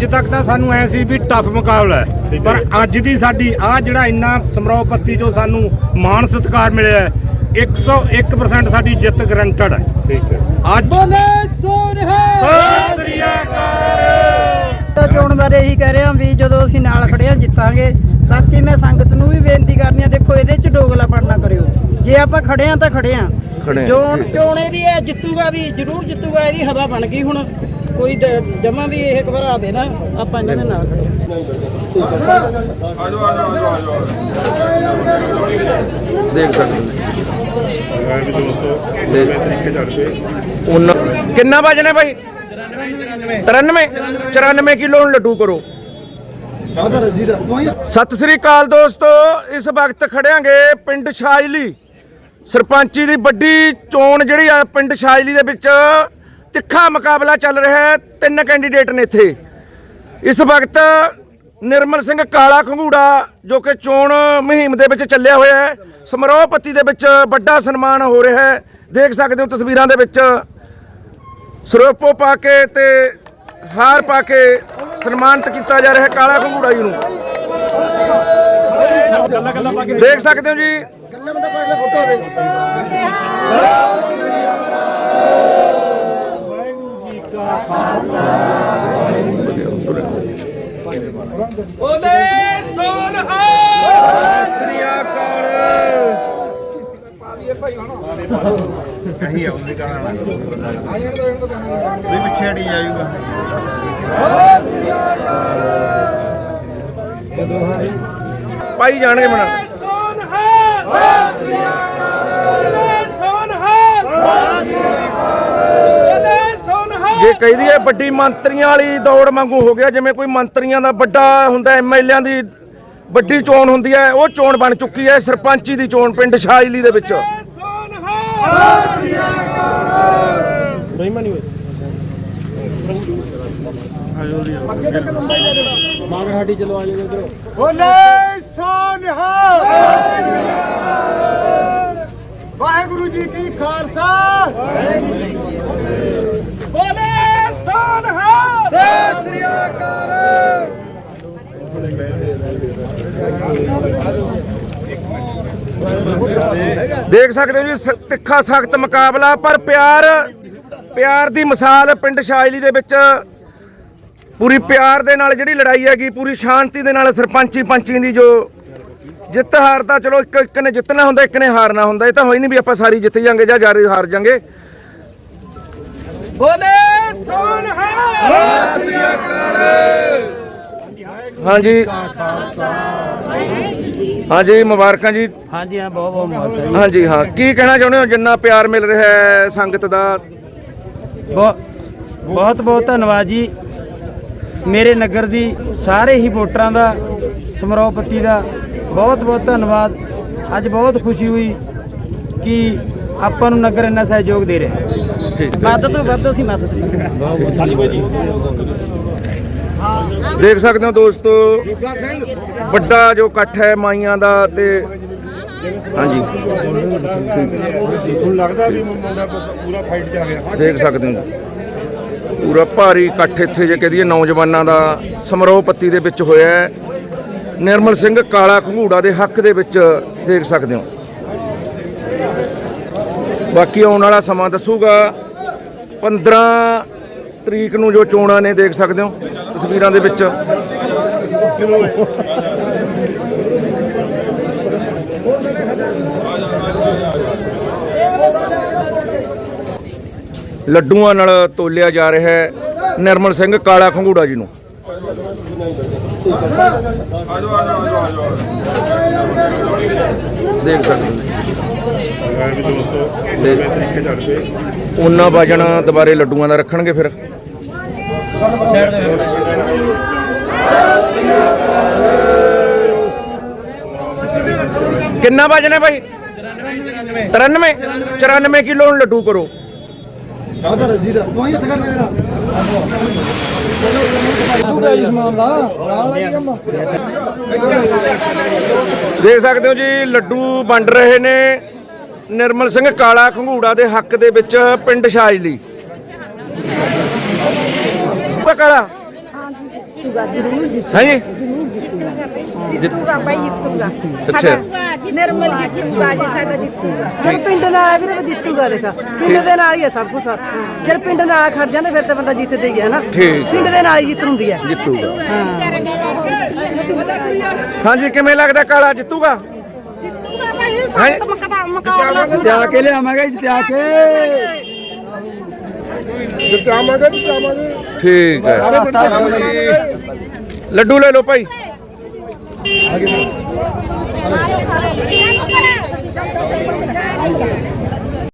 ਅੱਜ ਤੱਕ ਤਾਂ ਸਾਨੂੰ ਐ ਸੀ ਵੀ ਟਫ ਮੁਕਾਬਲਾ ਹੈ। ਪਰ ਅੱਜ ਦੀ ਸਾਡੀ ਆ ਜਿਹੜਾ ਇੰਨਾ ਸਮਰੋਹ ਪੱਤੀ ਜੋ ਸਾਨੂੰ ਮਾਣ ਸਤਿਕਾਰ ਮਿਲਿਆ ਹੈ, 101% ਸਾਡੀ ਜਿੱਤ ਗਰੰਟਡ ਹੈ। ਠੀਕ ਹੈ। ਅੱਜ ਬੋਲੇ ਸੋਨਹਾ ਸਤਿ ਸ੍ਰੀ ਅਕਾਲ। ਤਾਂ ਚੋਣ ਬਾਰੇ ਇਹੀ ਕਹਿ ਰਿਹਾ ਵੀ ਜਦੋਂ ਅਸੀਂ ਨਾਲ ਖੜੇ ਹਾਂ ਜਿੱਤਾਂਗੇ ਬਾਕੀ ਮੈਂ ਸੰਗਤ ਨੂੰ ਵੀ ਬੇਨਤੀ ਕਰਨੀ ਆ ਦੇਖੋ ਇਹਦੇ ਚ ਡੋਗਲਾ ਨਾ ਕਰਿਓ। ਜੇ ਆਪਾਂ ਖੜੇ ਹਾਂ ਤਾਂ ਖੜੇ ਹਾਂ। ਹਾਂ, ਚੋਣ ਚੋਣੇ ਦੀ ਇਹ ਜਿੱਤੂਗਾ ਵੀ ਜ਼ਰੂਰ ਜਿੱਤੂਗਾ ਇਹਦੀ ਹਵਾ ਬਣ ਗਈ ਹੁਣ। ਕੋਈ ਜਮਾ ਵੀ ਇਹ ਘਬਰਾਵੇ ਨਾ, ਆਪਾਂ ਇਹਨਾਂ ਦੇ ਨਾਲ ਖੜੇ ਹਾਂ। ਦੇਖ ਸਕਦੇ ਦੇਖ। ਤਰੀਕੇ ਚੱਲਦੇ ਉਨ ਕਿੰਨਾ ਵਜਣਾ ਭਾਈ 93 94 ਕਿਲੋ ਨੂੰ ਲੱਡੂ ਕਰੋ। ਸਤਿ ਸ੍ਰੀ ਅਕਾਲ ਦੋਸਤੋ, ਇਸ ਵਕਤ ਖੜਿਆਂਗੇ ਪਿੰਡ ਸ਼ਾਇਲੀ ਸਰਪੰਚੀ ਦੀ ਵੱਡੀ ਚੋਣ ਜਿਹੜੀ ਆ, ਪਿੰਡ ਸ਼ਾਇਲੀ ਦੇ ਵਿੱਚ ਤਿੱਖਾ ਮੁਕਾਬਲਾ ਚੱਲ ਰਿਹਾ ਹੈ, ਤਿੰਨ ਕੈਂਡੀਡੇਟ ਨੇ ਇੱਥੇ। ਇਸ ਵਕਤ ਨਿਰਮਲ ਸਿੰਘ ਕਾਲਾ ਖੰਗੂੜਾ, ਜੋ ਕਿ ਚੋਣ ਮੁਹਿੰਮ ਦੇ ਵਿੱਚ ਚੱਲਿਆ ਹੋਇਆ ਹੈ, ਸਮਾਰੋਹ ਦੇ ਵਿੱਚ ਵੱਡਾ ਸਨਮਾਨ ਹੋ ਰਿਹਾ ਹੈ। ਦੇਖ ਸਕਦੇ ਹੋ ਤਸਵੀਰਾਂ ਦੇ ਵਿੱਚ। ਸਰੋਪੋ ਪਾ ਕੇ ਤੇ ਹਾਰ ਪਾ ਕੇ ਸਨਮਾਨਿਤ ਕੀਤਾ ਜਾ ਰਿਹਾ ਹੈ ਕਾਲਾ ਖੰਗੂੜਾ ਜੀ ਨੂੰ। ਦੇਖ ਸਕਦੇ ਹੋ ਜੀ ਸ੍ਰੀ ਅਕਾਲ ਕਹੀ ਆਉਂਦੀ ਕਹਾਂ ਵੀ ਪਿੱਛੇ ਹਟੀ ਜਾਊਗਾ। ਪਾਈ ਜਾਣਗੇ ਮਨਾ ਜੇ ਕਹੀ ਦਈਏ ਵੱਡੀ ਮੰਤਰੀਆਂ ਵਾਲੀ ਦੌੜ ਵਾਂਗੂ ਹੋ ਗਿਆ, ਜਿਵੇਂ ਕੋਈ ਮੰਤਰੀਆਂ ਦਾ ਵੱਡਾ ਹੁੰਦਾ ਐਮਐਲਏਆਂ ਦੀ ਵੱਡੀ ਚੋਣ ਹੁੰਦੀ ਹੈ, ਉਹ ਚੋਣ ਬਣ ਚੁੱਕੀ ਹੈ, ਸਰਪੰਚੀ ਦੀ ਚੋਣ ਪਿੰਡ ਸ਼ਾਇਲੀ ਦੇ ਵਿੱਚ। ਬੋਲੇ ਸੋਨਹਾ। ਵਾਹਿਗੁਰੂ ਜੀ ਕੀ ਖਾਲਸਾ। ਬੋਲੇ ਸੋਨਹਾ ਸਤਿ ਸ੍ਰੀ ਅਕਾਲ ਦੇਖ ਸਕਦੇ ਹੋ ਜੀ ਸ- ਤਿੱਖਾ ਸਖਤ ਮੁਕਾਬਲਾ ਪਰ ਪਿਆਰ ਪਿਆਰ ਦੀ ਮਿਸਾਲ ਪਿੰਡ ਸ਼ਾਇਲੀ ਦੇ ਵਿੱਚ ਪੂਰੀ ਪਿਆਰ ਦੇ ਨਾਲ ਜਿਹੜੀ ਲੜਾਈ ਹੈਗੀ ਪੂਰੀ ਸ਼ਾਂਤੀ ਦੇ ਨਾਲ ਸਰਪੰਚੀ ਪੰਚੀ ਦੀ ਜੋ ਜਿੱਤ ਹਾਰ ਤਾਂ ਚਲੋ ਇੱਕ ਇੱਕ ਨੇ ਜਿੱਤਣਾ ਹੁੰਦਾ ਇੱਕ ਨੇ ਹਾਰਨਾ ਹੁੰਦਾ ਇਹ ਤਾਂ ਹੋਈ ਨਹੀਂ ਵੀ ਆਪਾਂ ਸਾਰੀ ਜਿੱਤ ਜਾਂਗੇ ਜਾਂ ਜਾਰੀ ਹਾਰ ਜਾਂਗੇ। ਬੋਲੇ ਸੋਨਹਾ ਹਾਂਜੀ। ਹਾਂਜੀ ਮੁਬਾਰਕਾਂ ਜੀ। ਹਾਂਜੀ ਹਾਂ ਬਹੁਤ ਬਹੁਤ ਮੁਬਾਰਕ ਹਾਂਜੀ ਹਾਂ। ਕੀ ਕਹਿਣਾ ਚਾਹੁੰਦੇ ਹੋ? ਜਿੰਨਾ ਪਿਆਰ ਮਿਲ ਰਿਹਾ ਹੈ ਸੰਗਤ ਦਾ? ਬਹੁਤ ਬਹੁਤ ਧੰਨਵਾਦ ਜੀ। ਮੇਰੇ ਨਗਰ ਦੀ ਸਾਰੇ ਹੀ ਵੋਟਰਾਂ ਦਾ ਸਮਰੋਪਤੀ ਦਾ ਬਹੁਤ ਬਹੁਤ ਧੰਨਵਾਦ। ਅੱਜ ਬਹੁਤ ਖੁਸ਼ੀ ਹੋਈ ਕਿ ਆਪਾਂ ਨੂੰ ਨਗਰ ਇੰਨਾ ਸਹਿਯੋਗ ਦੇ ਰਿਹਾ ਠੀਕ ਵੱਧ ਤੋਂ ਵੱਧ ਅਸੀਂ ਮਦਦ ਦੇਖ ਸਕਦੇ ਹੋ ਦੋਸਤੋ ਵੱਡਾ ਜੋ ਇਕੱਠ ਹੈ ਮਾਈਆਂ ਦਾ ਤੇ ਹਾਂਜੀ। ਹੁਣ ਲੱਗਦਾ ਵੀ ਮੁੰਡਾ ਪੂਰਾ ਫਾਈਟ ਚ ਆ ਗਿਆ ਦੇਖ ਸਕਦੇ ਹੋ। ਪੂਰਾ ਭਾਰੀ ਇਕੱਠ ਇੱਥੇ ਜੇ ਕਹਦੀਏ ਨੌਜਵਾਨਾਂ ਦਾ ਸਮਾਰੋਹ ਪੱਤੀ ਦੇ ਵਿੱਚ ਹੋਇਆ ਹੈ। ਨਿਰਮਲ ਸਿੰਘ ਕਾਲਾ ਖੰਗੂੜਾ ਦੇ ਹੱਕ ਦੇ ਵਿੱਚ ਦੇਖ ਸਕਦੇ ਹੋ। ਬਾਕੀ ਆਉਣ ਵਾਲਾ ਸਮਾਂ ਦੱਸੂਗਾ। 15 ਤਰੀਕ ਨੂੰ ਜੋ ਚੋਣਾਂ ਨੇ ਦੇਖ ਸਕਦੇ ਹੋ। ਤਸਵੀਰਾਂ ਦੇ ਵਿੱਚ। ਲੱਡੂਆਂ ਨਾਲ ਤੋਲਿਆ ਜਾ ਰਿਹਾ ਹੈ ਨਿਰਮਲ ਸਿੰਘ ਕਾਲਾ ਖੰਗੂੜਾ ਜੀ ਨੂੰ। ਦੇਖ ਸਕਦੇ ਹੋ। ਮੈਂ ਉਹਨਾਂ ਵਜਨ ਦੁਬਾਰੇ ਲੱਡੂਆਂ ਦਾ ਰੱਖਣਗੇ ਫਿਰ। ਕਿੰਨਾ ਵਜਨ ਹੈ ਭਾਈ 93 94 ਕਿਲੋ ਨੂੰ ਲੱਡੂ ਕਰੋ। ਦੇਖ ਸਕਦੇ ਹੋ ਜੀ, ਲੱਡੂ ਵੰਡ ਰਹੇ ਨੇ ਨਿਰਮਲ ਸਿੰਘ ਕਾਲਾ ਖੰਗੂੜਾ ਦੇ ਹੱਕ ਦੇ ਵਿੱਚ ਪਿੰਡ ਸ਼ਾਜਲੀ। ਕਾਲਾ? ਜਿੱਤੂਗਾ ਜ਼ਰੂਰ ਜਿੱਤੂਗਾ ਹੈ ਜੀ ਜਿੱਤੂਗਾ ਭਾਈ ਜਿੱਤੂਗਾ। ਅੱਛਾ। ਸਾਡਾ ਨਿਰਮਲ ਜਿੱਤੂਗਾ ਜੀ ਸਾਡਾ ਜਿੱਤੂਗਾ। ਜਦ ਪਿੰਡ ਨਾਲ ਆਇਆ ਵੀਰੇ ਉਹ ਜਿੱਤੂਗਾ ਦੇਖਾ। ਪਿੰਡ ਦੇ ਨਾਲ ਹੀ ਹੈ ਸਭ ਕੁਝ ਜਦ ਪਿੰਡ ਨਾਲ ਖੜ ਜਾਂਦੇ ਫਿਰ ਤਾਂ ਬੰਦਾ ਜਿੱਤਦੇ ਹੀ ਹੈ ਨਾ ਠੀਕ। ਪਿੰਡ ਦੇ ਨਾਲ ਹੀ ਜਿੱਤ ਹੁੰਦੀ ਹੈ ਜਿੱਤੂਗਾ। ਹਾਂਜੀ ਕਿਵੇਂ ਲੱਗਦਾ ਕਾਲਾ? ਜਿੱਤੂਗਾ? ਜਿੱਤੂਗਾ ਭਾਈ ਹੈਂ? ਸਖਤ ਮੁਕਾਬਲਾ ਮੁਕਾਬਲਾ ਜਿੱਤਿਆ ਕੇ ਲਿਆਵਾਂਗੇ ਜਿੱਤਿਆ ਕੇ। ਜਿਤਾਵਾਂਗੇ ਜਿਤਾਵਾਂਗੇ। ਠੀਕ ਹੈ। ਲੱਡੂ ਲੈ ਲਓ ਭਾਈ। ਖਾ ਲਓ, ਖਾ ਲਓ।